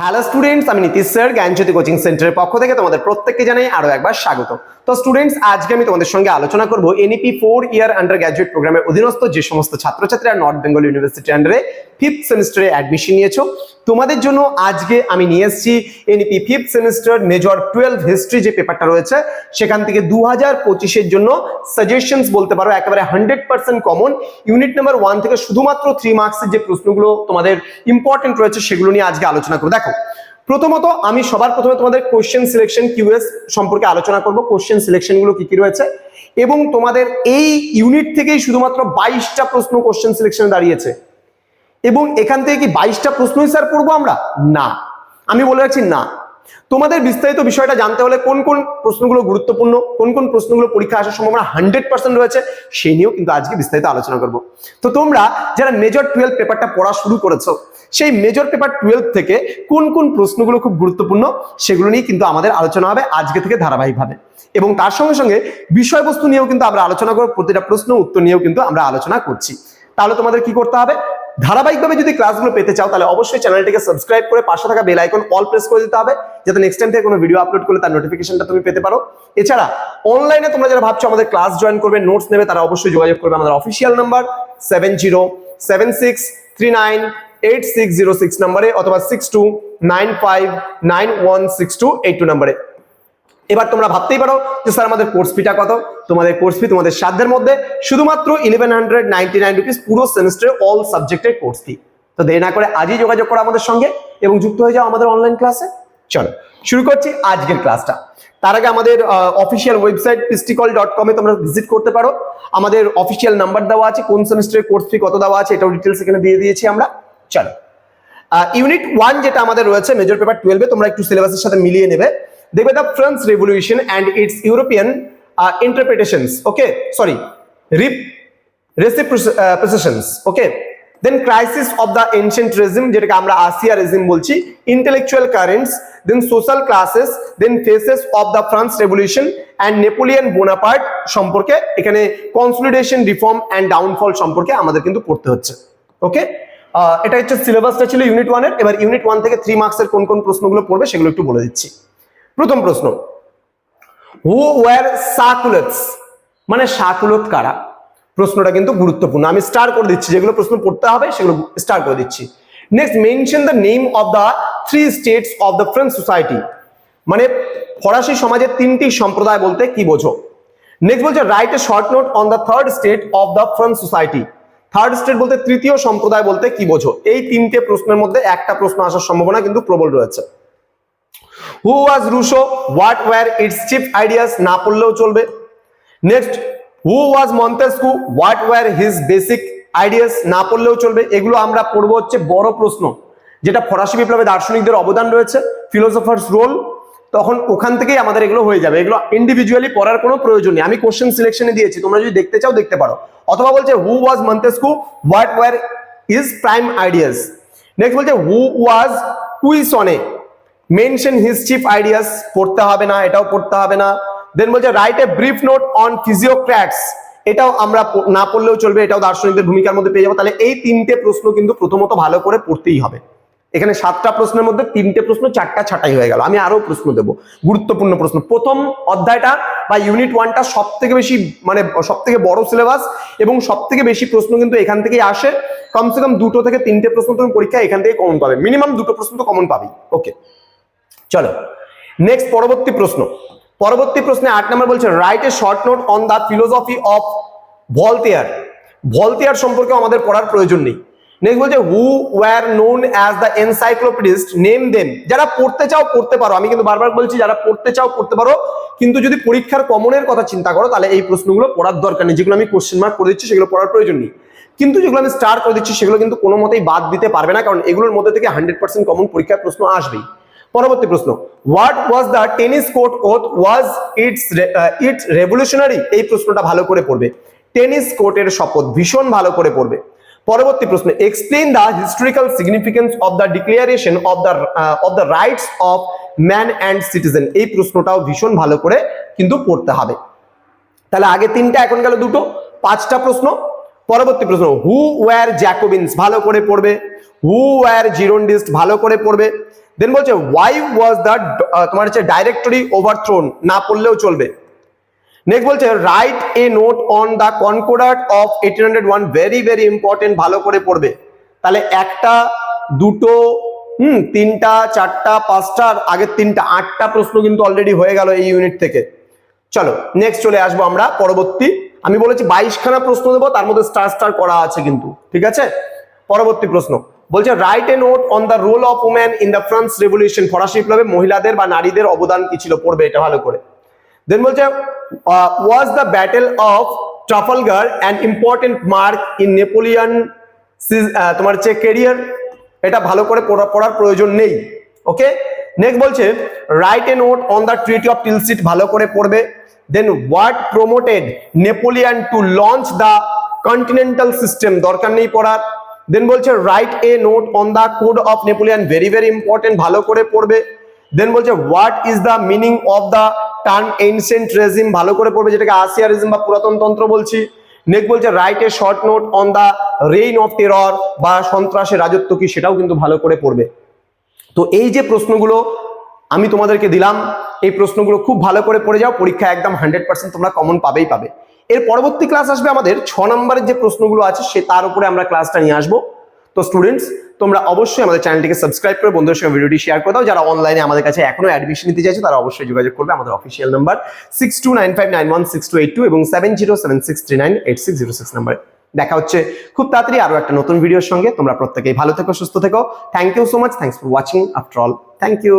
Hello students আমি Nitish sir, জ্ঞানজ্যোতি coaching সেন্টারের পক্ষ থেকে তোমাদের প্রত্যেককে জানাই আরও একবার স্বাগত তো স্টুডেন্টস আজকে আমি তোমাদের সঙ্গে আলোচনা করব NEP four year undergraduate প্রোগ্রামের অধীনস্থ যে সমস্ত ছাত্রছাত্রীরা নর্থ বেঙ্গল ইউনিভার্সিটি আন্ডারে ফিফথ সেমিস্টারে অ্যাডমিশন নিয়েছো তোমাদের জন্য আজকে আমি নিয়ে এসেছি NEP fifth semester major twelve history যে পেপারটা রয়েছে, সেখান থেকে দু হাজার পঁচিশের জন্য সাজেশনস বলতে পারো, একেবারে hundred percent common unit number one থেকে শুধুমাত্র থ্রি মার্কসের যে প্রশ্নগুলো তোমাদের ইম্পর্টেন্ট রয়েছে, সেগুলো নিয়ে আজকে আলোচনা করব। দেখো, প্রথমত আমি সবার প্রথমে তোমাদের কোশ্চেন সিলেকশন কিউএস সম্পর্কে আলোচনা করব কোশ্চেন সিলেকশনগুলো কি কি রয়েছে, এবং তোমাদের এই ইউনিট থেকেই শুধুমাত্র বাইশটা প্রশ্ন কোশ্চেন সিলেকশনে দাঁড়িয়েছে। এবং এখান থেকে কি বাইশটা প্রশ্নই স্যার পড়ব আমরা? না। আমি বলে রাখছি না। তোমাদের বিস্তারিত বিষয়টা জানতে হলে কোন কোন প্রশ্নগুলো গুরুত্বপূর্ণ, কোন কোন প্রশ্নগুলো পরীক্ষা আসার সম্ভাবনা হান্ড্রেড পার্সেন্ট রয়েছে সেই নিয়েও কিন্তু আজকে বিস্তারিত আলোচনা করব। তো তোমরা যারা মেজর টুয়েলভ পেপারটা পড়া শুরু করেছ, সেই মেজর পেপার টুয়েলভ থেকে কোন কোন প্রশ্নগুলো খুব গুরুত্বপূর্ণ, সেগুলো নিয়ে কিন্তু আমাদের আলোচনা হবে আজকে থেকে ধারাবাহিকভাবে। এবং তার সঙ্গে সঙ্গে বিষয়বস্তু নিয়েও কিন্তু আমরা আলোচনা করব, প্রতিটা প্রশ্ন উত্তর নিয়েও কিন্তু আমরা আলোচনা করছি। তাহলে তোমাদের কি করতে হবে? ধারাবাহিকভাবে যদি ক্লাসগুলো পেতে চাও, তাহলে অবশ্যই চ্যানেলটিকে সাবস্ক্রাইব করে পাশে থাকা বেল আইকন অল প্রেস করে দিতে হবে, যাতে নেক্সট টাইম থেকে কোনো ভিডিও আপলোড করলে তার নোটিফিকেশনটা তুমি পেতে পারো। এছাড়া অনলাইনে তোমরা যারা ভাবছ আমাদের ক্লাস জয়েন করবে নোটস নেবে, তারা অবশ্যই যোগাযোগ করবে আমাদের official number seven zero seven six three nine eight six zero six নাম্বারে অথবা six two nine five nine one six two eight two নাম্বারে এবার তোমরা ভাবতেই পারো যে স্যার, আমাদের কোর্স ফিটা কত? তোমাদের কোর্স ফি তোমাদের সাধ্যের মধ্যে শুধুমাত্র eleven hundred ninety nine rupees পুরো সেমিস্টারে অল সাবজেক্টের কোর্স ফি তো দেরি না করে আজই যোগাযোগ করো আমাদের সঙ্গে এবং যুক্ত হয়ে যাও আমাদের অনলাইন ক্লাসে চলো, শুরু করছি আজকের ক্লাসটা তার আগে আমাদের অফিসিয়াল ওয়েবসাইট পিস্টিকল ডট কমে তোমরা ভিজিট করতে পারো। আমাদের অফিসিয়াল নাম্বার দেওয়া আছে, কোন সেমিস্টারের কোর্স ফি কত দেওয়া আছে, এটাও ডিটেলস এখানে দিয়ে দিয়েছি আমরা। চলো ইউনিট ওয়ান যেটা আমাদের রয়েছে মেজর পেপার টুয়েলভে তোমরা একটু সিলেবাসের সাথে মিলিয়ে নেবে। দেখবে the France revolution and its European interpretations okay sorry rep reciprocations okay then crisis of the ancient regime যেটাকে আমরা আসিয়া রেজিম বলছি intellectual currents then social classes then phases of the France revolution and Napoleon Bonaparte সম্পর্কে, এখানে consolidation reform and downfall সম্পর্কে আমাদের কিন্তু পড়তে হচ্ছে। ওকে এটা হচ্ছে সিলেবাসটা ছিল ইউনিট ওয়ানের এবার ইউনিট ওয়ান থেকে থ্রি মার্কসের কোন কোন প্রশ্নগুলো পড়বে সেগুলো একটু বলে দিচ্ছি। প্রথম প্রশ্ন হু ওয়ার সাকুলেটস মানে সাকুলত কারা? প্রশ্নটা কিন্তু গুরুত্বপূর্ণ। আমি স্টার করে দিচ্ছি, যেগুলো প্রশ্ন পড়তে হবে, সেগুলো স্টার করে দিচ্ছি। Next mention the name of the three states of the French society মানে ফরাসি সমাজের তিনটি সম্প্রদায় বলতে কি বোঝো? নেক্সট বলছে write a short note on the third state of the French society third state বলতে তৃতীয় সম্প্রদায় বলতে কি বোঝো? এই তিনটে প্রশ্নের মধ্যে একটা প্রশ্ন আসার সম্ভাবনা কিন্তু প্রবল রয়েছে। Who was Rousseau what were its chief ideas না পড়লেও চলবে। Next who was Montesquieu what were his basic ideas না পড়লেও চলবে। এগুলো আমরা পড়ব হচ্ছে বড় প্রশ্ন, যেটা ফরাসি বিপ্লবে দার্শনিকদের অবদান রয়েছে ফিলোসফার্স রোল তখন ওখান থেকেই আমাদের এগুলো হয়ে যাবে। এগুলো ইন্ডিভিজুয়ালি পড়ার কোনো প্রয়োজন নেই। আমি কোশ্চেন সিলেকশনে দিয়েছি, তোমরা যদি দেখতে চাও দেখতে পারো। অথবা বলছে who was Montesquieu what were is prime ideas next বলছে who was Quesnay mention his chief ideas পড়তে হবে না, এটাও পড়তে হবে না। দেন বলছে write a brief note on physiocrats এটাও আমরা না পড়লেও চলবে, এটাও দার্শনিকদের ভূমিকার মধ্যে পেয়ে যাব। তাহলে এই তিনটে প্রশ্ন কিন্তু প্রথমত ভালো করে পড়তেই হবে। এখানে সাতটা প্রশ্নের মধ্যে তিনটে প্রশ্ন চারটা ছাটাই হয়ে গেল। আমি আরও প্রশ্ন দেব। গুরুত্বপূর্ণ প্রশ্ন। প্রথম অধ্যায়টা বা ইউনিট ওয়ানটা সব থেকে বেশি মানে সব থেকে বড় সিলেবাস এবং সব থেকে বেশি প্রশ্ন কিন্তু এখান থেকেই আসে। কমসে কম দুটো থেকে তিনটে প্রশ্ন তুমি পরীক্ষা এখান থেকে কমন পাবে। মিনিমাম দুটো প্রশ্ন তো কমন পাবি ওকে চলো। নেক্সট পরবর্তী প্রশ্ন। পরবর্তী প্রশ্নে আট নম্বর বলছে write a short note on the philosophy of Voltaire Voltaire সম্পর্কে আমাদের পড়ার প্রয়োজন নেই। নেক্সট বলছে who were known as the encyclopaedists name them যারা পড়তে চাও, পড়তে পারো। আমি কিন্তু বারবার বলছি, যারা পড়তে চাও, পড়তে পারো। কিন্তু যদি পরীক্ষার কমনের কথা চিন্তা করো, তাহলে এই প্রশ্নগুলো পড়ার দরকার নেই। যেগুলো আমি কোশ্চেন মার্ক করে দিচ্ছি, সেগুলো পড়ার প্রয়োজন নেই। কিন্তু যেগুলো আমি স্টার করে দিচ্ছি, সেগুলো কিন্তু কোনো মতেই বাদ দিতে পারবে না। কারণ এগুলোর মধ্যে থেকে হান্ড্রেড পার্সেন্ট কমন পরীক্ষার প্রশ্ন আসবেই। পরবর্তী প্রশ্ন what was the tennis court oath was its its revolutionary এই প্রশ্নটা ভালো করে পড়বে। টেনিস কোর্টের শপথ ভীষণ ভালো করে পড়বে। পরবর্তী প্রশ্ন explain the historical significance of the declaration of the of the rights of man and citizen এই প্রশ্নটাও ভীষণ ভালো করে কিন্তু পড়তে হবে। তাহলে আগে তিনটা, এখন গেল দুটো। পাঁচটা প্রশ্ন পরবর্তী প্রশ্ন হু ওয়ার জ্যাকোবিনস ভালো করে পড়বে। হু ওয়ার জিরোন্ডিস্ট ভালো করে পড়বে। দেন বলছে ওয়াই ওয়াজ দ্য তোমার হচ্ছে ডাইরেক্টরি ওভারথ্রোন না পড়লেও চলবে। নেক্সট বলছে write a note on the concordat of eighteen hundred one very very important ভালো করে পড়বে। তাহলে একটা, দুটো, হুম, তিনটা, চারটা পাঁচটার আগের তিনটা, আটটা প্রশ্ন কিন্তু অলরেডি হয়ে গেল এই ইউনিট থেকে। চলো নেক্সট চলে আসব আমরা, পরবর্তী আমি বলেছি বাইশখানা প্রশ্ন দেবো, তার মধ্যে স্টার স্টার করা আছে কিন্তু, ঠিক আছে? পরবর্তী প্রশ্ন। বলছে write a note on the role of woman in the France revolution ফরাসি বিপ্লবে মহিলাদের বা নারীদের অবদান কি ছিল? পড়বে এটা ভালো করে। দেন বলছে was the battle of Trafalgar an important mark in Napoleon তোমার হচ্ছে কেরিয়ার এটা ভালো করে পড়া, পড়ার প্রয়োজন নেই। ওকে নেক্সট বলছে write a note on the treaty of Tilsit ভালো করে পড়বে। Then what promoted Napoleon to launch the continental system দরকার নেই পড়ার। দেন বলছে write a note on the code of Napoleon very very important ভালো করে পড়বে। দেন বলছে what is the meaning of the term ancient regime ভালো করে পড়বে, যেটাকে আসিয়া রেজিম বা পুরাতন তন্ত্র বলছি। নেক্সট বলছে write a short note on the reign of terror বা সন্ত্রাসের রাজত্ব কি? সেটাও কিন্তু ভালো করে পড়বে। তো এই যে প্রশ্নগুলো আমি তোমাদেরকে দিলাম এই প্রশ্নগুলো খুব ভালো করে পড়ে যাও, পরীক্ষা একদম হান্ড্রেড পার্সেন্ট তোমরা কমন পাবেই পাবে। এর পরবর্তী ক্লাস আসবে আমাদের ছ নম্বরের যে প্রশ্নগুলো আছে, সে তার উপরে আমরা ক্লাসটা নিয়ে আসব। তো স্টুডেন্টস তোমরা অবশ্যই আমাদের চ্যানেলটিকে সাবস্ক্রাইব করে বন্ধুদের সঙ্গে ভিডিওটি শেয়ার করে দাও। যারা অনলাইনে আমাদের কাছে এখনও অ্যাডমিশন নিতে চাইছে, তারা অবশ্যই যোগাযোগ করবে। আমাদের official number six two nine five nine one six two eight two এবং seven zero seven six three nine eight six zero six নাম্বারে দেখা হচ্ছে খুব তাড়াতাড়ি আরও একটা নতুন ভিডিওর সঙ্গে। তোমরা প্রত্যেকেই ভালো থেকো, সুস্থ থেকো। Thank you so much thanks for watching after all thank you